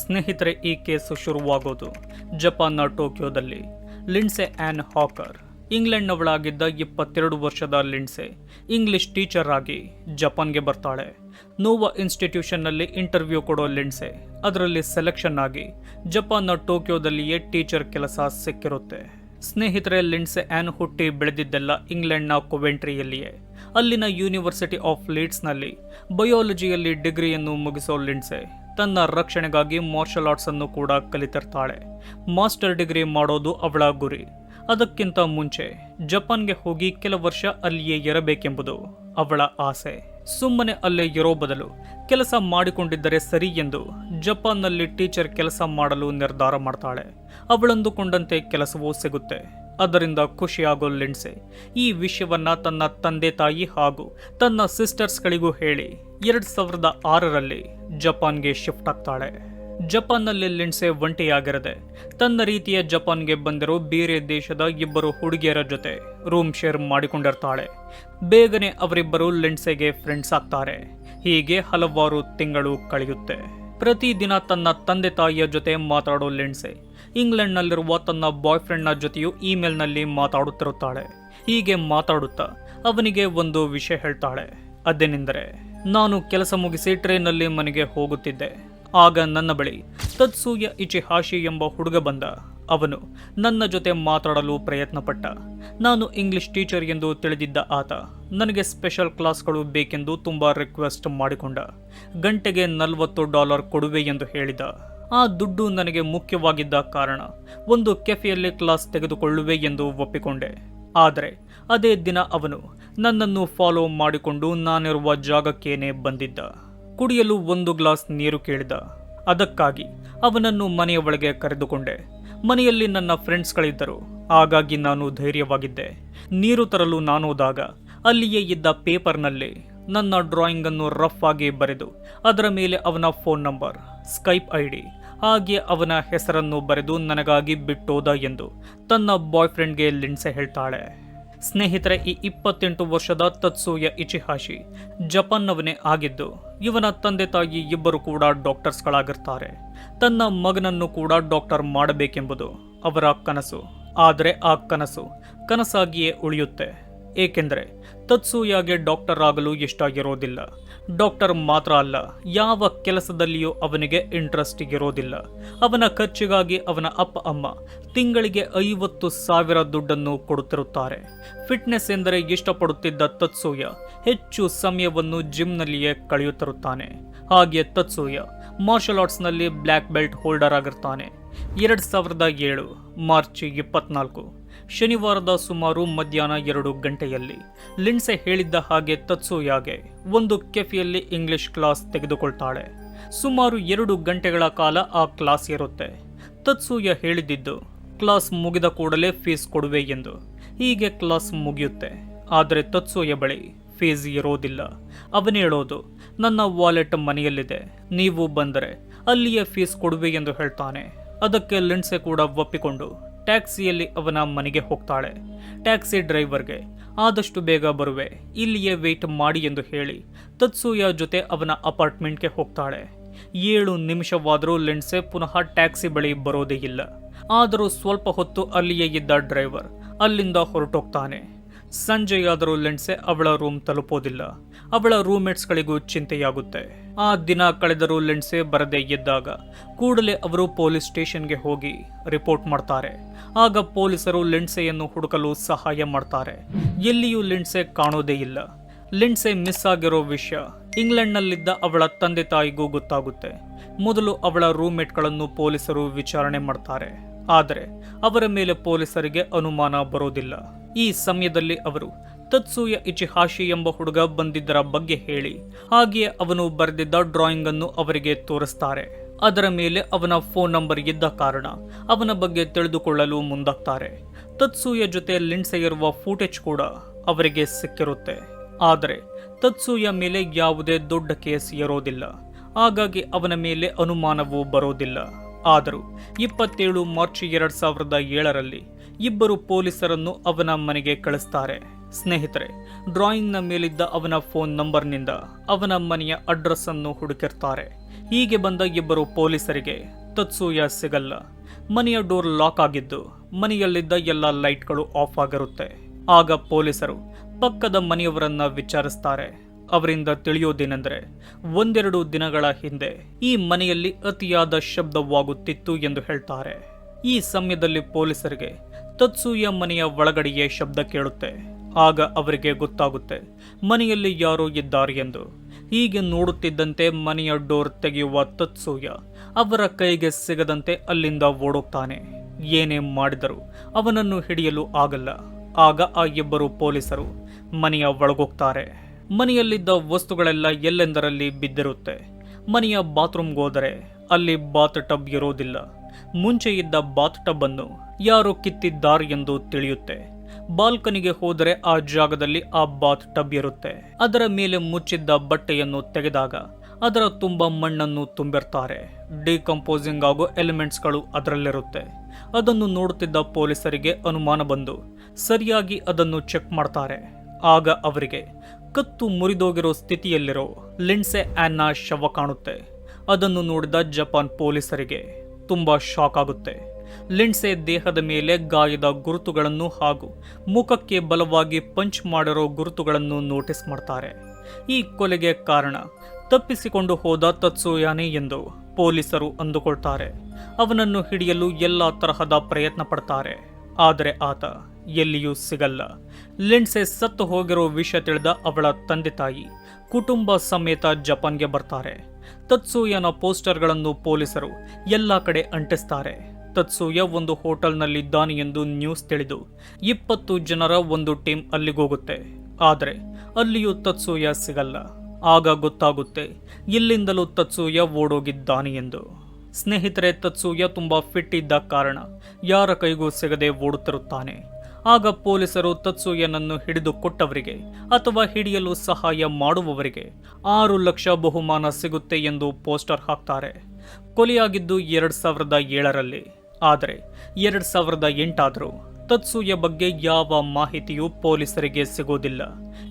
ಸ್ನೇಹಿತರೆ, ಈ ಕೇಸು ಶುರುವಾಗೋದು ಜಪಾನ್ನ ಟೋಕಿಯೋದಲ್ಲಿ. ಲಿಂಡ್ಸೆ ಆ್ಯನ್ ಹಾಕರ್, ಇಂಗ್ಲೆಂಡ್ನವಳಾಗಿದ್ದ ಇಪ್ಪತ್ತೆರಡು ವರ್ಷದ ಲಿಂಡ್ಸೆ, ಇಂಗ್ಲಿಷ್ ಟೀಚರ್ ಆಗಿ ಜಪಾನ್ಗೆ ಬರ್ತಾಳೆ. ನೋವಾ ಇನ್ಸ್ಟಿಟ್ಯೂಷನ್ನಲ್ಲಿ ಇಂಟರ್ವ್ಯೂ ಕೊಡೋ ಲಿಂಡ್ಸೆ, ಅದರಲ್ಲಿ ಸೆಲೆಕ್ಷನ್ ಆಗಿ ಜಪಾನ್ನ ಟೋಕಿಯೋದಲ್ಲಿಯೇ ಟೀಚರ್ ಕೆಲಸ ಸಿಕ್ಕಿರುತ್ತೆ. ಸ್ನೇಹಿತರೆ, ಲಿಂಡ್ಸೆ ಆ್ಯನ್ ಹುಟ್ಟಿ ಬೆಳೆದಿದ್ದೆಲ್ಲ ಇಂಗ್ಲೆಂಡ್ನ ಕೊವೆಂಟ್ರಿಯಲ್ಲಿಯೇ. ಅಲ್ಲಿನ ಯೂನಿವರ್ಸಿಟಿ ಆಫ್ ಲೀಡ್ಸ್ನಲ್ಲಿ ಬಯೋಲಜಿಯಲ್ಲಿ ಡಿಗ್ರಿಯನ್ನು ಮುಗಿಸೋ ಲಿಂಡ್ಸೆ ತನ್ನ ರಕ್ಷಣೆಗಾಗಿ ಮಾರ್ಷಲ್ ಆರ್ಟ್ಸ್ ಅನ್ನು ಕೂಡ ಕಲಿತಿರ್ತಾಳೆ. ಮಾಸ್ಟರ್ ಡಿಗ್ರಿ ಮಾಡೋದು ಅವಳ ಗುರಿ. ಅದಕ್ಕಿಂತ ಮುಂಚೆ ಜಪಾನ್ಗೆ ಹೋಗಿ ಕೆಲ ವರ್ಷ ಅಲ್ಲಿಯೇ ಇರಬೇಕೆಂಬುದು ಅವಳ ಆಸೆ. ಸುಮ್ಮನೆ ಅಲ್ಲೇ ಇರೋ ಬದಲು ಕೆಲಸ ಮಾಡಿಕೊಂಡಿದ್ದರೆ ಸರಿ ಎಂದು ಜಪಾನ್ನಲ್ಲಿ ಟೀಚರ್ ಕೆಲಸ ಮಾಡಲು ನಿರ್ಧಾರ ಮಾಡ್ತಾಳೆ. ಅವಳಂದುಕೊಂಡಂತೆ ಕೆಲಸವೂ ಸಿಗುತ್ತೆ. ಅದರಿಂದ ಖುಷಿಯಾಗೋ ಲಿಂಡ್ಸೆ ಈ ವಿಷಯವನ್ನ ತನ್ನ ತಂದೆ ತಾಯಿ ಹಾಗೂ ತನ್ನ ಸಿಸ್ಟರ್ಸ್ಗಳಿಗೂ ಹೇಳಿ, ಎರಡು ಸಾವಿರದ ಆರರಲ್ಲಿ ಜಪಾನ್ಗೆ ಶಿಫ್ಟ್ ಆಗ್ತಾಳೆ. ಜಪಾನ್ನಲ್ಲಿ ಲಿಂಡ್ಸೆ ಒಂಟಿಯಾಗಿರದೆ, ತನ್ನ ರೀತಿಯ ಜಪಾನ್ಗೆ ಬಂದಿರೋ ಬೇರೆ ದೇಶದ ಇಬ್ಬರು ಹುಡುಗಿಯರ ಜೊತೆ ರೂಮ್ ಶೇರ್ ಮಾಡಿಕೊಂಡಿರ್ತಾಳೆ. ಬೇಗನೆ ಅವರಿಬ್ಬರು ಲಿಂಡ್ಸೆಗೆ ಫ್ರೆಂಡ್ಸ್ ಆಗ್ತಾರೆ. ಹೀಗೆ ಹಲವಾರು ತಿಂಗಳು ಕಳೆಯುತ್ತೆ. ಪ್ರತಿದಿನ ತನ್ನ ತಂದೆ ತಾಯಿಯ ಜೊತೆ ಮಾತಾಡೋ ಲಿಂಡ್ಸೆ, ಇಂಗ್ಲೆಂಡ್ನಲ್ಲಿರುವ ತನ್ನ ಬಾಯ್ ಫ್ರೆಂಡ್ನ ಜೊತೆಯೂ ಇಮೇಲ್ನಲ್ಲಿ ಮಾತಾಡುತ್ತಿರುತ್ತಾಳೆ. ಹೀಗೆ ಮಾತಾಡುತ್ತಾ ಅವನಿಗೆ ಒಂದು ವಿಷಯ ಹೇಳ್ತಾಳೆ. ಅದೇನೆಂದರೆ ನಾನು ಕೆಲಸ ಮುಗಿಸಿ ಟ್ರೈನಲ್ಲಿ ಮನೆಗೆ ಹೋಗುತ್ತಿದ್ದೆ. ಆಗ ನನ್ನ ಬಳಿ ತತ್ಸೂಯ ಇಚಿಹಾಶಿ ಎಂಬ ಹುಡುಗ ಬಂದ. ಅವನು ನನ್ನ ಜೊತೆ ಮಾತಾಡಲು ಪ್ರಯತ್ನಪಟ್ಟ. ನಾನು ಇಂಗ್ಲಿಷ್ ಟೀಚರ್ ಎಂದು ತಿಳಿದಿದ್ದ ಆತ. ನನಗೆ ಸ್ಪೆಷಲ್ ಕ್ಲಾಸ್ಗಳು ಬೇಕೆಂದು ತುಂಬ ರಿಕ್ವೆಸ್ಟ್ ಮಾಡಿಕೊಂಡ. ಗಂಟೆಗೆ ನಲವತ್ತು ಡಾಲರ್ ಕೊಡುವೆ ಎಂದು ಹೇಳಿದ. ಆ ದುಡ್ಡು ನನಗೆ ಮುಖ್ಯವಾಗಿದ್ದ ಕಾರಣ ಒಂದು ಕೆಫೆಯಲ್ಲಿ ಕ್ಲಾಸ್ ತೆಗೆದುಕೊಳ್ಳುವೆ ಎಂದು ಒಪ್ಪಿಕೊಂಡೆ. ಆದರೆ ಅದೇ ದಿನ ಅವನು ನನ್ನನ್ನು ಫಾಲೋ ಮಾಡಿಕೊಂಡು ನಾನಿರುವ ಜಾಗಕ್ಕೇನೆ ಬಂದಿದ್ದ. ಕುಡಿಯಲು ಒಂದು ಗ್ಲಾಸ್ ನೀರು ಕೇಳಿದ. ಅದಕ್ಕಾಗಿ ಅವನನ್ನು ಮನೆಯ ಒಳಗೆ ಕರೆದುಕೊಂಡೆ. ಮನೆಯಲ್ಲಿ ನನ್ನ ಫ್ರೆಂಡ್ಸ್ಗಳಿದ್ದರು ಹಾಗಾಗಿ ನಾನು ಧೈರ್ಯವಾಗಿದ್ದೆ. ನೀರು ತರಲು ನಾನು ಹೋದಾಗ ಅಲ್ಲಿಯೇ ಇದ್ದ ಪೇಪರ್ನಲ್ಲಿ ನನ್ನ ಡ್ರಾಯಿಂಗನ್ನು ರಫ್ ಆಗಿ ಬರೆದು ಅದರ ಮೇಲೆ ಅವನ phone number Skype I D ಹಾಗೆ ಅವನ ಹೆಸರನ್ನು ಬರೆದು ನನಗಾಗಿ ಬಿಟ್ಟೋದ ಎಂದು ತನ್ನ ಬಾಯ್ ಫ್ರೆಂಡ್ಗೆ ಲಿಂಡ್ಸೆ ಹೇಳ್ತಾಳೆ. ಸ್ನೇಹಿತರೆ, ಈ ಇಪ್ಪತ್ತೆಂಟು ವರ್ಷದ ತತ್ಸೂಯ ಇಚಿಹಾಶಿ ಜಪಾನ್ನವನೇ ಆಗಿದ್ದು, ಇವನ ತಂದೆ ತಾಯಿ ಇಬ್ಬರು ಕೂಡ ಡಾಕ್ಟರ್ಸ್ಗಳಾಗಿರ್ತಾರೆ. ತನ್ನ ಮಗನನ್ನು ಕೂಡ ಡಾಕ್ಟರ್ ಮಾಡಬೇಕೆಂಬುದು ಅವರ ಕನಸು. ಆದರೆ ಆ ಕನಸು ಕನಸಾಗಿಯೇ ಉಳಿಯುತ್ತೆ. ಏಕೆಂದರೆ, ತತ್ಸೂಯಾಗೆ ಡಾಕ್ಟರ್ ಆಗಲು ಇಷ್ಟ ಇರೋದಿಲ್ಲ. ಡಾಕ್ಟರ್ ಮಾತ್ರ ಅಲ್ಲ, ಯಾವ ಕೆಲಸದಲ್ಲಿಯೂ ಅವನಿಗೆ ಇಂಟ್ರೆಸ್ಟ್ ಇರೋದಿಲ್ಲ. ಅವನ ಖರ್ಚಿಗಾಗಿ ಅವನ ಅಪ್ಪ ಅಮ್ಮ ತಿಂಗಳಿಗೆ ಐವತ್ತು ಸಾವಿರ ದುಡ್ಡನ್ನು ಕೊಡುತ್ತಿರುತ್ತಾರೆ. ಫಿಟ್ನೆಸ್ ಎಂದರೆ ಇಷ್ಟಪಡುತ್ತಿದ್ದ ತತ್ಸೂಯ ಹೆಚ್ಚು ಸಮಯವನ್ನು ಜಿಮ್ನಲ್ಲಿಯೇ ಕಳೆಯುತ್ತಿರುತ್ತಾನೆ. ಹಾಗೆ ತತ್ಸೂಯ ಮಾರ್ಷಲ್ ಆರ್ಟ್ಸ್ನಲ್ಲಿ ಬ್ಲ್ಯಾಕ್ ಬೆಲ್ಟ್ ಹೋಲ್ಡರ್ ಆಗಿರ್ತಾನೆ. ಎರಡು ಸಾವಿರದ ಏಳು, ಮಾರ್ಚ್ ಇಪ್ಪತ್ನಾಲ್ಕು. ಶನಿವಾರದ ಸುಮಾರು ಮಧ್ಯಾಹ್ನ ಎರಡು ಗಂಟೆಯಲ್ಲಿ. ಲಿಂಡ್ಸೆ ಹೇಳಿದ್ದ ಹಾಗೆ ತತ್ಸುಯಾಗೆ ಒಂದು ಕೆಫೆಯಲ್ಲಿ ಇಂಗ್ಲಿಷ್ ಕ್ಲಾಸ್ ತೆಗೆದುಕೊಳ್ತಾಳೆ. ಸುಮಾರು ಎರಡು ಗಂಟೆಗಳ ಕಾಲ ಆ ಕ್ಲಾಸ್ ಇರುತ್ತೆ ತತ್ಸೂಯ ಹೇಳಿದ್ದಿದ್ದು ಕ್ಲಾಸ್ ಮುಗಿದ ಕೂಡಲೇ ಫೀಸ್ ಕೊಡುವೆ ಎಂದು. ಹೀಗೆ ಕ್ಲಾಸ್ ಮುಗಿಯುತ್ತೆ. ಆದರೆ ತತ್ಸೂಯ ಬಳಿ ಫೀಸ್ ಇರೋದಿಲ್ಲ. ಅವನು ಹೇಳೋದು, ನನ್ನ ವಾಲೆಟ್ ಮನೆಯಲ್ಲಿದೆ. ನೀವು ಬಂದರೆ ಅಲ್ಲಿಯೇ ಫೀಸ್ ಕೊಡುವೆ ಎಂದು ಹೇಳ್ತಾನೆ. ಅದಕ್ಕೆ ಲಿಂಡ್ಸೆ ಕೂಡ ಒಪ್ಪಿಕೊಂಡು ಟ್ಯಾಕ್ಸಿಯಲ್ಲಿ ಅವನ ಮನೆಗೆ ಹೋಗ್ತಾಳೆ. ಟ್ಯಾಕ್ಸಿ ಡ್ರೈವರ್ಗೆ, ಆದಷ್ಟು ಬೇಗ ಬರುವೆ, ಇಲ್ಲಿಯೇ ವೇಟ್ ಮಾಡಿ ಎಂದು ಹೇಳಿ. ತತ್ಸೂಯ ಜೊತೆ ಅವನ ಅಪಾರ್ಟ್ಮೆಂಟ್ಗೆ ಹೋಗ್ತಾಳೆ. ಏಳು ನಿಮಿಷವಾದರೂ ಲೆಂಡ್ಸೆ ಪುನಃ ಟ್ಯಾಕ್ಸಿ ಬಳಿ ಬರೋದೇ ಇಲ್ಲ. ಆದರೂ ಸ್ವಲ್ಪ ಹೊತ್ತು ಅಲ್ಲಿಯೇ ಇದ್ದ ಡ್ರೈವರ್ ಅಲ್ಲಿಂದ ಹೊರಟೋಗ್ತಾನೆ. ಸಂಜೆಯಾದರೂ ಲೆಂಡ್ಸೆ ಅವಳ ರೂಮ್ ತಲುಪೋದಿಲ್ಲ. ಅವಳ ರೂಮ್ಮೇಟ್ಸ್ಗಳಿಗೂ ಚಿಂತೆಯಾಗುತ್ತೆ. ಆ ದಿನ ಕಳೆದರೂ ಲೆಂಡ್ಸೆ ಬರದೇ ಇದ್ದಾಗ ಕೂಡಲೇ ಅವರು ಪೊಲೀಸ್ ಸ್ಟೇಷನ್ಗೆ ಹೋಗಿ ರಿಪೋರ್ಟ್ ಮಾಡ್ತಾರೆ. ಆಗ ಪೊಲೀಸರು ಲೆಂಡ್ಸೆಯನ್ನು ಹುಡುಕಲು ಸಹಾಯ ಮಾಡ್ತಾರೆ. ಎಲ್ಲಿಯೂ ಲೆಂಡ್ಸೆ ಕಾಣೋದೇ ಇಲ್ಲ. ಲಿಂಡ್ಸೆ ಮಿಸ್ ಆಗಿರೋ ವಿಷಯ ಇಂಗ್ಲೆಂಡ್ನಲ್ಲಿದ್ದ ಅವಳ ತಂದೆ ತಾಯಿಗೂ ಗೊತ್ತಾಗುತ್ತೆ. ಮೊದಲು ಅವಳ ರೂಮ್ಮೇಟ್ಗಳನ್ನು ಪೊಲೀಸರು ವಿಚಾರಣೆ ಮಾಡ್ತಾರೆ. ಆದರೆ ಅವರ ಮೇಲೆ ಪೊಲೀಸರಿಗೆ ಅನುಮಾನ ಬರೋದಿಲ್ಲ. ಈ ಸಮಯದಲ್ಲಿ ಅವರು ತತ್ಸೂಯ ಇಚಿಹಾಶಿ ಎಂಬ ಹುಡುಗ ಬಂದಿದ್ದರ ಬಗ್ಗೆ ಹೇಳಿ. ಹಾಗೆಯೇ ಅವನು ಬರೆದಿದ್ದ ಡ್ರಾಯಿಂಗ್ ಅನ್ನು ಅವರಿಗೆ ತೋರಿಸ್ತಾರೆ. ಅದರ ಮೇಲೆ ಅವನ ಫೋನ್ ನಂಬರ್ ಇದ್ದ ಕಾರಣ ಅವನ ಬಗ್ಗೆ ತಿಳಿದುಕೊಳ್ಳಲು ಮುಂದಾಗ್ತಾರೆ. ತತ್ಸೂಯ ಜೊತೆ ಲಿಂಡ್ಸೆ ಇರುವ ಫೂಟೇಜ್ ಕೂಡ ಅವರಿಗೆ ಸಿಕ್ಕಿರುತ್ತೆ. ಆದರೆ ತತ್ಸೂಯ ಮೇಲೆ ಯಾವುದೇ ದೊಡ್ಡ ಕೇಸ್ ಇರೋದಿಲ್ಲ. ಹಾಗಾಗಿ ಅವನ ಮೇಲೆ ಅನುಮಾನವೂ ಬರೋದಿಲ್ಲ. ಆದರೂ ಇಪ್ಪತ್ತೇಳು ಮಾರ್ಚ್ ಎರಡು ಸಾವಿರದ ಏಳರಲ್ಲಿ ಇಬ್ಬರು ಪೊಲೀಸರನ್ನು ಅವನ ಮನೆಗೆ ಕಳಿಸ್ತಾರೆ. ಸ್ನೇಹಿತರೆ, ಡ್ರಾಯಿಂಗ್ನ ಮೇಲಿದ್ದ ಅವನ ಫೋನ್ ನಂಬರ್ನಿಂದ ಅವನ ಮನೆಯ ಅಡ್ರೆಸ್ ಅನ್ನು ಹುಡುಕಿರ್ತಾರೆ. ಹೀಗೆ ಬಂದ ಇಬ್ಬರು ಪೊಲೀಸರಿಗೆ ತತ್ಸೂಯ ಸಿಗಲ್ಲ. ಮನೆಯ ಡೋರ್ ಲಾಕ್ ಆಗಿದ್ದು, ಮನೆಯಲ್ಲಿದ್ದ ಎಲ್ಲ ಲೈಟ್ಗಳು ಆಫ್ ಆಗಿರುತ್ತೆ. ಆಗ ಪೊಲೀಸರು ಪಕ್ಕದ ಮನೆಯವರನ್ನ ವಿಚಾರಿಸ್ತಾರೆ. ಅವರಿಂದ ತಿಳಿಯೋದೇನೆಂದರೆ, ಒಂದೆರಡು ದಿನಗಳ ಹಿಂದೆ ಈ ಮನೆಯಲ್ಲಿ ಅತಿಯಾದ ಶಬ್ದವಾಗುತ್ತಿತ್ತು ಎಂದು ಹೇಳ್ತಾರೆ. ಈ ಸಮಯದಲ್ಲಿ ಪೊಲೀಸರಿಗೆ ತತ್ಸೂಯ ಮನೆಯ ಒಳಗಡೆಯೇ ಶಬ್ದ ಕೇಳುತ್ತೆ. ಆಗ ಅವರಿಗೆ ಗೊತ್ತಾಗುತ್ತೆ, ಮನೆಯಲ್ಲಿ ಯಾರೋ ಇದ್ದಾರೆ ಎಂದು. ಹೀಗೆ ನೋಡುತ್ತಿದ್ದಂತೆ ಮನೆಯ ಡೋರ್ ತೆಗೆಯುವ ತತ್ಸೂಯ ಅವರ ಕೈಗೆ ಸಿಗದಂತೆ ಅಲ್ಲಿಂದ ಓಡೋಗ್ತಾನೆ. ಏನೇ ಮಾಡಿದರೂ ಅವನನ್ನು ಹಿಡಿಯಲು ಆಗಲ್ಲ. ಆಗ ಆ ಇಬ್ಬರು ಪೊಲೀಸರು ಮನೆಯ ಒಳಗೋಗ್ತಾರೆ. ಮನೆಯಲ್ಲಿದ್ದ ವಸ್ತುಗಳೆಲ್ಲ ಎಲ್ಲೆಂದರಲ್ಲಿ ಬಿದ್ದಿರುತ್ತೆ. ಮನೆಯ ಬಾತ್ರೂಮ್ಗೋದರೆ ಅಲ್ಲಿ ಬಾತ್ ಟಬ್ ಇರೋದಿಲ್ಲ. ಮುಂಚೆ ಇದ್ದ ಬಾತ್ ಟಬ್ ಅನ್ನು ಯಾರು ಕಿತ್ತಿದ್ದಾರೆ ಎಂದು ತಿಳಿಯುತ್ತೆ. ಬಾಲ್ಕನಿಗೆ ಹೋದರೆ ಆ ಜಾಗದಲ್ಲಿ ಆ ಬಾತ್ ಟಬ್ ಇರುತ್ತೆ ಅದರ ಮೇಲೆ ಮುಚ್ಚಿದ್ದ ಬಟ್ಟೆಯನ್ನು ತೆಗೆದಾಗ ಅದರ ತುಂಬ ಮಣ್ಣನ್ನು ತುಂಬಿರ್ತಾರೆ. ಡಿಕಂಪೋಸಿಂಗ್ ಆಗೋ ಎಲಿಮೆಂಟ್ಸ್ಗಳು ಅದರಲ್ಲಿರುತ್ತೆ. ಅದನ್ನು ನೋಡುತ್ತಿದ್ದ ಪೊಲೀಸರಿಗೆ ಅನುಮಾನ ಬಂದು ಸರಿಯಾಗಿ ಅದನ್ನು ಚೆಕ್ ಮಾಡ್ತಾರೆ. ಆಗ ಅವರಿಗೆ ಕತ್ತು ಮುರಿದೋಗಿರೋ ಸ್ಥಿತಿಯಲ್ಲಿರೋ ಲಿನ್ಸೆ ಆನ್ನ ಶವ ಕಾಣುತ್ತೆ. ಅದನ್ನು ನೋಡಿದ ಜಪಾನ್ ಪೊಲೀಸರಿಗೆ ತುಂಬಾ ಶಾಕ್ ಆಗುತ್ತೆ. ಲಿಂಡ್ಸೆ ದೇಹದ ಮೇಲೆ ಗಾಯದ ಗುರುತುಗಳನ್ನು ಹಾಗೂ ಮುಖಕ್ಕೆ ಬಲವಾಗಿ ಪಂಚ್ ಮಾಡಿರೋ ಗುರುತುಗಳನ್ನು ನೋಟಿಸ್ ಮಾಡ್ತಾರೆ. ಈ ಕೊಲೆಗೆ ಕಾರಣ, ತಪ್ಪಿಸಿಕೊಂಡು ಹೋದ ತತ್ಸೋಯಾನೆ ಎಂದು ಪೊಲೀಸರು ಅಂದುಕೊಳ್ತಾರೆ. ಅವನನ್ನು ಹಿಡಿಯಲು ಎಲ್ಲ ತರಹದ ಪ್ರಯತ್ನ ಪಡ್ತಾರೆ. ಆದರೆ ಆತ ಎಲ್ಲಿಯೂ ಸಿಗಲ್ಲ. ಲಿಂಡ್ಸೆ ಸತ್ತು ಹೋಗಿರೋ ವಿಷಯ ತಿಳಿದ ಅವಳ ತಂದೆ ತಾಯಿ ಕುಟುಂಬ ಸಮೇತ ಜಪಾನ್ಗೆ ಬರ್ತಾರೆ. ತತ್ಸೂಯನ ಪೋಸ್ಟರ್ಗಳನ್ನು ಪೊಲೀಸರು ಎಲ್ಲ ಕಡೆ ಅಂಟಿಸ್ತಾರೆ. ತತ್ಸೂಯ ಒಂದು ಹೋಟೆಲ್ನಲ್ಲಿದ್ದಾನೆ ಎಂದು ನ್ಯೂಸ್ ತಿಳಿದು ಇಪ್ಪತ್ತು ಜನರ ಒಂದು ಟೀಮ್ ಅಲ್ಲಿಗೋಗುತ್ತೆ ಆದರೆ ಅಲ್ಲಿಯೂ ತತ್ಸೂಯ ಸಿಗಲ್ಲ. ಆಗ ಗೊತ್ತಾಗುತ್ತೆ ಇಲ್ಲಿಂದಲೂ ತತ್ಸೂಯ ಓಡೋಗಿದ್ದಾನೆ ಎಂದು. ಸ್ನೇಹಿತರೆ, ತತ್ಸೂಯ ತುಂಬಾ ಫಿಟ್ ಇದ್ದ ಕಾರಣ ಯಾರ ಕೈಗೂ ಸಿಗದೆ ಓಡುತ್ತಿರುತ್ತಾನೆ. ಆಗ ಪೊಲೀಸರು ತತ್ಸೂಯನನ್ನು ಹಿಡಿದು ಕೊಟ್ಟವರಿಗೆ ಅಥವಾ ಹಿಡಿಯಲು ಸಹಾಯ ಮಾಡುವವರಿಗೆ ಆರು ಲಕ್ಷ ಬಹುಮಾನ ಸಿಗುತ್ತೆ ಎಂದು ಪೋಸ್ಟರ್ ಹಾಕ್ತಾರೆ. ಕೊಲೆಯಾಗಿದ್ದು ಎರಡು ಸಾವಿರದ ಏಳರಲ್ಲಿ. ಆದರೆ ಎರಡು ಸಾವಿರದ ಎಂಟಾದರೂ ತತ್ಸೂಯ ಬಗ್ಗೆ ಯಾವ ಮಾಹಿತಿಯೂ ಪೊಲೀಸರಿಗೆ ಸಿಗೋದಿಲ್ಲ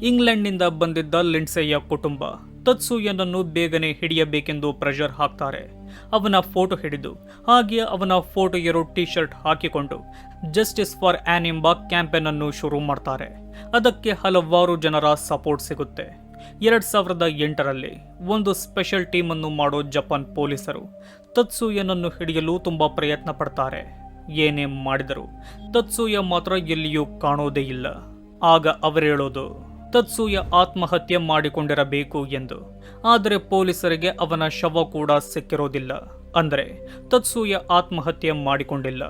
ಇಂಗ್ಲೆಂಡ್ನಿಂದ ಬಂದಿದ್ದ ಲಿಂಡ್ಸೆಯ ಕುಟುಂಬ. ತತ್ಸೂಯನನ್ನು ಬೇಗನೆ ಹಿಡಿಯಬೇಕೆಂದು ಪ್ರೆಷರ್ ಹಾಕ್ತಾರೆ. ಅವನ ಫೋಟೋ ಹಿಡಿದು, ಹಾಗೆ ಅವನ ಫೋಟೋ ಇರೋ ಟಿ ಶರ್ಟ್ ಹಾಕಿಕೊಂಡು ಜಸ್ಟಿಸ್ ಫಾರ್ ಆನ್ ಎಂಬ ಕ್ಯಾಂಪೇನ್ ಅನ್ನು ಶುರು ಮಾಡ್ತಾರೆ. ಅದಕ್ಕೆ ಹಲವಾರು ಜನರ ಸಪೋರ್ಟ್ ಸಿಗುತ್ತೆ. ಎರಡ್ ಸಾವಿರದ ಎಂಟರಲ್ಲಿ ಒಂದು ಸ್ಪೆಷಲ್ ಟೀಮ್ ಅನ್ನು ಮಾಡೋ ಜಪಾನ್ ಪೊಲೀಸರು ತತ್ಸೂಯನನ್ನು ಹಿಡಿಯಲು ತುಂಬ ಪ್ರಯತ್ನ ಪಡ್ತಾರೆ. ಏನೇ ಮಾಡಿದರೂ ತತ್ಸೂಯ ಮಾತ್ರ ಎಲ್ಲಿಯೂ ಕಾಣೋದೇ ಇಲ್ಲ. ಆಗ ಅವರೇಳೋದು ತತ್ಸೂಯ ಆತ್ಮಹತ್ಯೆ ಮಾಡಿಕೊಂಡಿರಬೇಕು ಎಂದು. ಆದರೆ ಪೊಲೀಸರಿಗೆ ಅವನ ಶವ ಕೂಡ ಸಿಕ್ಕಿರೋದಿಲ್ಲ. ಅಂದರೆ, ತತ್ಸೂಯ ಆತ್ಮಹತ್ಯೆ ಮಾಡಿಕೊಂಡಿಲ್ಲ.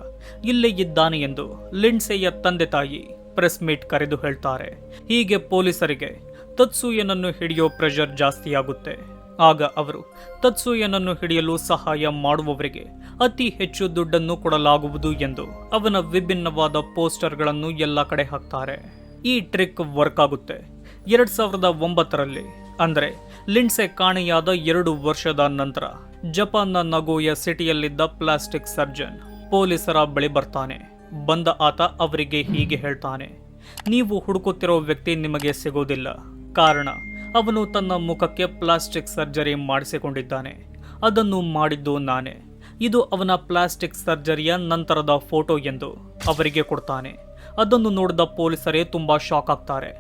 ಇಲ್ಲೇ ಇದ್ದಾನೆ ಎಂದು ಲಿಂಡ್ಸೆಯ ತಂದೆ ತಾಯಿ ಪ್ರೆಸ್ ಮೀಟ್ ಕರೆದು ಹೇಳ್ತಾರೆ. ಹೀಗೆ ಪೊಲೀಸರಿಗೆ ತತ್ಸೂಯನನ್ನು ಹಿಡಿಯೋ ಪ್ರೆಷರ್ ಜಾಸ್ತಿಯಾಗುತ್ತೆ. ಆಗ ಅವರು ತತ್ಸೂಯನನ್ನು ಹಿಡಿಯಲು ಸಹಾಯ ಮಾಡುವವರಿಗೆ ಅತಿ ಹೆಚ್ಚು ದುಡ್ಡನ್ನು ಕೊಡಲಾಗುವುದು ಎಂದು ಅವನ ವಿಭಿನ್ನವಾದ ಪೋಸ್ಟರ್ಗಳನ್ನು ಎಲ್ಲ ಕಡೆ ಹಾಕ್ತಾರೆ. ಈ ಟ್ರಿಕ್ ವರ್ಕ್ ಆಗುತ್ತೆ. ಎರಡ್ ಸಾವಿರದ ಒಂಬತ್ತರಲ್ಲಿ, ಅಂದರೆ ಲಿಂಡ್ಸೆ ಕಾಣೆಯಾದ ಎರಡು ವರ್ಷದ ನಂತರ, ಜಪಾನ್ನ ನಗೋಯ ಸಿಟಿಯಲ್ಲಿದ್ದ ಪ್ಲಾಸ್ಟಿಕ್ ಸರ್ಜನ್ ಪೊಲೀಸರ ಬಳಿ ಬರ್ತಾನೆ. ಬಂದ ಆತ ಅವರಿಗೆ ಹೀಗೆ ಹೇಳ್ತಾನೆ, ನೀವು ಹುಡುಕುತ್ತಿರೋ ವ್ಯಕ್ತಿ ನಿಮಗೆ ಸಿಗೋದಿಲ್ಲ. ಕಾರಣ, ಅವನು ತನ್ನ ಮುಖಕ್ಕೆ ಪ್ಲಾಸ್ಟಿಕ್ ಸರ್ಜರಿ ಮಾಡಿಸಿಕೊಂಡಿದ್ದಾನೆ. ಅದನ್ನು ಮಾಡಿದ್ದು ನಾನೇ. ಇದು ಅವನ ಪ್ಲಾಸ್ಟಿಕ್ ಸರ್ಜರಿಯ ನಂತರದ ಫೋಟೋ ಎಂದು ಅವರಿಗೆ ಕೊಡ್ತಾನೆ. ಅದನ್ನು ನೋಡಿದ ಪೊಲೀಸರೇ ತುಂಬಾ ಶಾಕ್ ಆಗ್ತಾರೆ.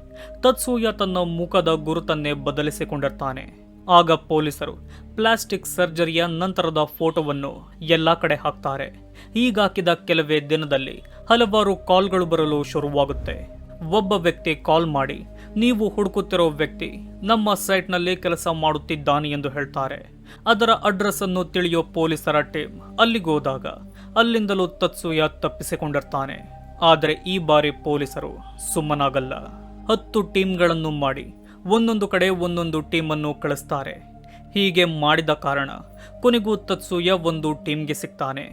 ತತ್ಸೂಯ ತನ್ನ ಮುಖದ ಗುರುತನ್ನೇ ಬದಲಿಸಿಕೊಂಡಿರ್ತಾನೆ. ಆಗ ಪೊಲೀಸರು ಪ್ಲಾಸ್ಟಿಕ್ ಸರ್ಜರಿಯ ನಂತರದ ಫೋಟೋವನ್ನು ಎಲ್ಲ ಕಡೆ ಹಾಕ್ತಾರೆ. ಹೀಗಾಕಿದ ಕೆಲವೇ ದಿನದಲ್ಲಿ ಹಲವಾರು ಕಾಲ್ಗಳು ಬರಲು ಶುರುವಾಗುತ್ತೆ. ಒಬ್ಬ ವ್ಯಕ್ತಿ ಕಾಲ್ ಮಾಡಿ, ನೀವು ಹುಡುಕುತ್ತಿರೋ ವ್ಯಕ್ತಿ ನಮ್ಮ ಸೈಟ್ನಲ್ಲಿ ಕೆಲಸ ಮಾಡುತ್ತಿದ್ದಾನೆ ಎಂದು ಹೇಳ್ತಾರೆ. ಅದರ ಅಡ್ರೆಸ್ ಅನ್ನು ತಿಳಿಯೋ ಪೊಲೀಸರ ಟೀಮ್ ಅಲ್ಲಿಗೋದಾಗ ಅಲ್ಲಿಂದಲೂ ತತ್ಸೂಯ ತಪ್ಪಿಸಿಕೊಂಡಿರ್ತಾನೆ. ಆದರೆ ಈ ಬಾರಿ ಪೊಲೀಸರು ಸುಮ್ಮನಾಗಲ್ಲ. ಹತ್ತು ಟೀಮ್ಗಳನ್ನು ಮಾಡಿ ಒಂದೊಂದು ಕಡೆ ಒಂದೊಂದು ಟೀಮನ್ನು ಕಳಿಸ್ತಾರೆ. ಹೀಗೆ ಮಾಡಿದ ಕಾರಣ ಕೊನೆಗೂ ತತ್ಸೂಯ ಒಂದು ಟೀಮ್ಗೆ ಸಿಗ್ತಾನೆ.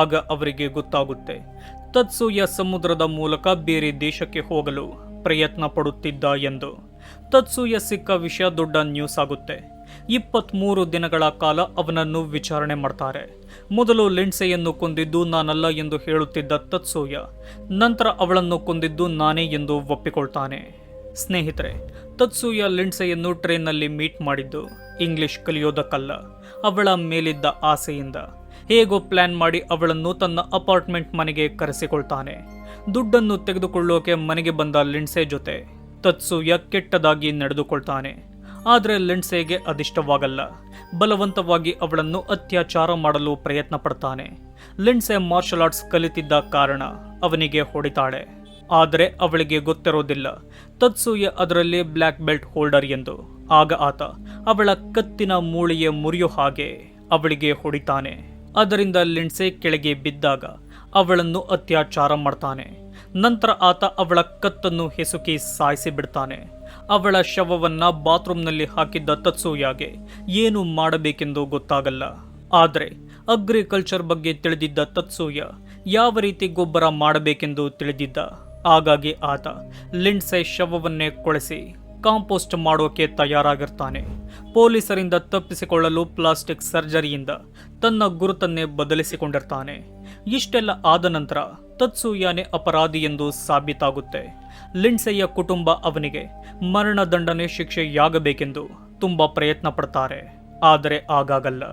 ಆಗ ಅವರಿಗೆ ಗೊತ್ತಾಗುತ್ತೆ, ತತ್ಸೂಯ ಸಮುದ್ರದ ಮೂಲಕ ಬೇರೆ ದೇಶಕ್ಕೆ ಹೋಗಲು ಪ್ರಯತ್ನ ಪಡುತ್ತಿದ್ದ ಎಂದು. ತತ್ಸೂಯ ಸಿಕ್ಕ ವಿಷಯ ದೊಡ್ಡ ನ್ಯೂಸ್ ಆಗುತ್ತೆ. ಇಪ್ಪತ್ಮೂರು ದಿನಗಳ ಕಾಲ ಅವನನ್ನು ವಿಚಾರಣೆ ಮಾಡ್ತಾರೆ. ಮೊದಲು ಲಿಂಡ್ಸೆಯನ್ನು ಕೊಂದಿದ್ದು ನಾನಲ್ಲ ಎಂದು ಹೇಳುತ್ತಿದ್ದ ತತ್ಸೂಯ, ನಂತರ ಅವಳನ್ನು ಕೊಂದಿದ್ದು ನಾನೇ ಎಂದು ಒಪ್ಪಿಕೊಳ್ತಾನೆ. ಸ್ನೇಹಿತರೆ, ತತ್ಸೂಯ ಲಿಂಡ್ಸೆಯನ್ನು ಟ್ರೈನ್ನಲ್ಲಿ ಮೀಟ್ ಮಾಡಿದ್ದು ಇಂಗ್ಲಿಷ್ ಕಲಿಯೋದಕ್ಕಲ್ಲ, ಅವಳ ಮೇಲಿದ್ದ ಆಸೆಯಿಂದ. ಹೇಗೋ ಪ್ಲ್ಯಾನ್ ಮಾಡಿ ಅವಳನ್ನು ತನ್ನ ಅಪಾರ್ಟ್ಮೆಂಟ್ ಮನೆಗೆ ಕರೆಸಿಕೊಳ್ತಾನೆ. ದುಡ್ಡನ್ನು ತೆಗೆದುಕೊಳ್ಳೋಕೆ ಮನೆಗೆ ಬಂದ ಲಿಂಡ್ಸೆ ಜೊತೆ ತತ್ಸೂಯ ಕೆಟ್ಟದಾಗಿ ನಡೆದುಕೊಳ್ತಾನೆ. ಆದರೆ ಲಿಂಡ್ಸೆಗೆ ಅದಿಷ್ಟವಾಗಲ್ಲ. ಬಲವಂತವಾಗಿ ಅವಳನ್ನು ಅತ್ಯಾಚಾರ ಮಾಡಲು ಪ್ರಯತ್ನ ಪಡ್ತಾನೆ. ಲಿಂಡ್ಸೆ ಮಾರ್ಷಲ್ ಆರ್ಟ್ಸ್ ಕಲಿತಿದ್ದ ಕಾರಣ ಅವನಿಗೆ ಹೊಡಿತಾಳೆ. ಆದರೆ ಅವಳಿಗೆ ಗೊತ್ತಿರೋದಿಲ್ಲ. ತತ್ಸೂಯ ಅದರಲ್ಲಿ ಬ್ಲ್ಯಾಕ್ ಬೆಲ್ಟ್ ಹೋಲ್ಡರ್ ಎಂದು. ಆಗ ಆತ ಅವಳ ಕತ್ತಿನ ಮೂಳೆಯ ಮುರಿಯೋ ಹಾಗೆ ಅವಳಿಗೆ ಹೊಡಿತಾನೆ. ಅದರಿಂದ ಲಿಂಡ್ಸೆ ಕೆಳಗೆ ಬಿದ್ದಾಗ ಅವಳನ್ನು ಅತ್ಯಾಚಾರ ಮಾಡ್ತಾನೆ. ನಂತರ ಆತ ಅವಳ ಕತ್ತನ್ನು ಹೆಸುಕಿ ಸಾಯಿಸಿ ಬಿಡ್ತಾನೆ. ಅವಳ ಶವವನ್ನ ಬಾತ್ರೂಮ್ನಲ್ಲಿ ಹಾಕಿದ್ದ ತತ್ಸೂಯಾಗೆ ಏನು ಮಾಡಬೇಕೆಂದು ಗೊತ್ತಾಗಲ್ಲ. ಆದರೆ ಅಗ್ರಿಕಲ್ಚರ್ ಬಗ್ಗೆ ತಿಳಿದಿದ್ದ ತತ್ಸೂಯ ಯಾವ ರೀತಿ ಗೊಬ್ಬರ ಮಾಡಬೇಕೆಂದು ತಿಳಿದಿದ್ದ. ಹಾಗಾಗಿ ಆತ ಲಿಂಡ್ಸೆ ಶವವನ್ನೇ ಕೊಳೆಸಿ ಕಾಂಪೋಸ್ಟ್ ಮಾಡೋಕೆ ತಯಾರಾಗಿರ್ತಾನೆ. ಪೊಲೀಸರಿಂದ ತಪ್ಪಿಸಿಕೊಳ್ಳಲು ಪ್ಲಾಸ್ಟಿಕ್ ಸರ್ಜರಿಯಿಂದ ತನ್ನ ಗುರುತನ್ನೇ ಬದಲಿಸಿಕೊಂಡಿರ್ತಾನೆ. ಇಷ್ಟೆಲ್ಲ ಆದ ನಂತರ ತತ್ಸೂಯಾನೆ ಅಪರಾಧಿ ಎಂದು ಸಾಬೀತಾಗುತ್ತೆ. ಲಿಂಡ್ಸೆಯ ಕುಟುಂಬ ಅವನಿಗೆ ಮರಣದಂಡನೆ ಶಿಕ್ಷೆಯಾಗಬೇಕೆಂದು ತುಂಬ ಪ್ರಯತ್ನ ಪಡ್ತಾರೆ. ಆದರೆ ಆಗಾಗಲ್ಲ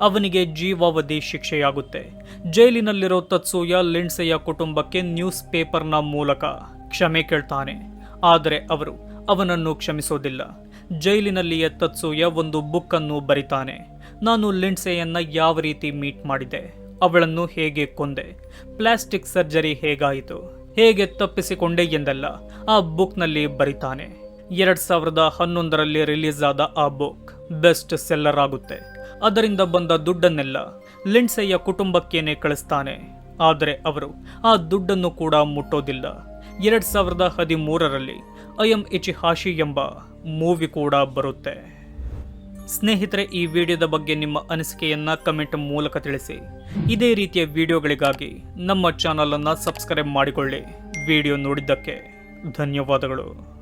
ಅವನಿಗೆ ಜೀವಾವಧಿ ಶಿಕ್ಷೆಯಾಗುತ್ತೆ. ಜೈಲಿನಲ್ಲಿರೋ ತತ್ಸೂಯ ಲಿಂಡ್ಸೆಯ ಕುಟುಂಬಕ್ಕೆ ನ್ಯೂಸ್ ಪೇಪರ್ನ ಮೂಲಕ ಕ್ಷಮೆ ಕೇಳ್ತಾನೆ. ಆದರೆ ಅವರು ಅವನನ್ನು ಕ್ಷಮಿಸೋದಿಲ್ಲ. ಜೈಲಿನಲ್ಲಿಯೇ ತತ್ಸೂಯ ಒಂದು ಬುಕ್ಕನ್ನು ಬರಿತಾನೆ. ನಾನು ಲಿಂಡ್ಸೆಯನ್ನು ಯಾವ ರೀತಿ ಮೀಟ್ ಮಾಡಿದೆ? ಅವಳನ್ನು ಹೇಗೆ ಕೊಂದೆ? ಪ್ಲಾಸ್ಟಿಕ್ ಸರ್ಜರಿ ಹೇಗಾಯಿತು? ಹೇಗೆ ತಪ್ಪಿಸಿಕೊಂಡೆ ಎಂದೆಲ್ಲ, ಆ ಬುಕ್ನಲ್ಲಿ ಬರೀತಾನೆ. ಎರಡ್ ಸಾವಿರದ ಹನ್ನೊಂದರಲ್ಲಿ ರಿಲೀಸ್ ಆದ ಆ ಬುಕ್ ಬೆಸ್ಟ್ ಸೆಲ್ಲರ್ ಆಗುತ್ತೆ. ಅದರಿಂದ ಬಂದ ದುಡ್ಡನ್ನೆಲ್ಲ ಲಿಂಡ್ಸೆಯ ಕುಟುಂಬಕ್ಕೇನೆ ಕಳಿಸ್ತಾನೆ. ಆದರೆ ಅವರು ಆ ದುಡ್ಡನ್ನು ಕೂಡ ಮುಟ್ಟೋದಿಲ್ಲ. ಎರಡ್ ಸಾವಿರದ ಹದಿಮೂರರಲ್ಲಿ ಐ ಎಂ ಇಚಿಹಾಶಿ ಎಂಬ ಮೂವಿ ಕೂಡ ಬರುತ್ತೆ. ಸ್ನೇಹಿತರೆ, ಈ ವಿಡಿಯೋದ ಬಗ್ಗೆ ನಿಮ್ಮ ಅನಿಸಿಕೆಯನ್ನು ಕಮೆಂಟ್ ಮೂಲಕ ತಿಳಿಸಿ. ಇದೇ ರೀತಿಯ ವಿಡಿಯೋಗಳಿಗಾಗಿ ನಮ್ಮ ಚಾನಲನ್ನು ಸಬ್ಸ್ಕ್ರೈಬ್ ಮಾಡಿಕೊಳ್ಳಿ. ವಿಡಿಯೋ ನೋಡಿದ್ದಕ್ಕೆ ಧನ್ಯವಾದಗಳು.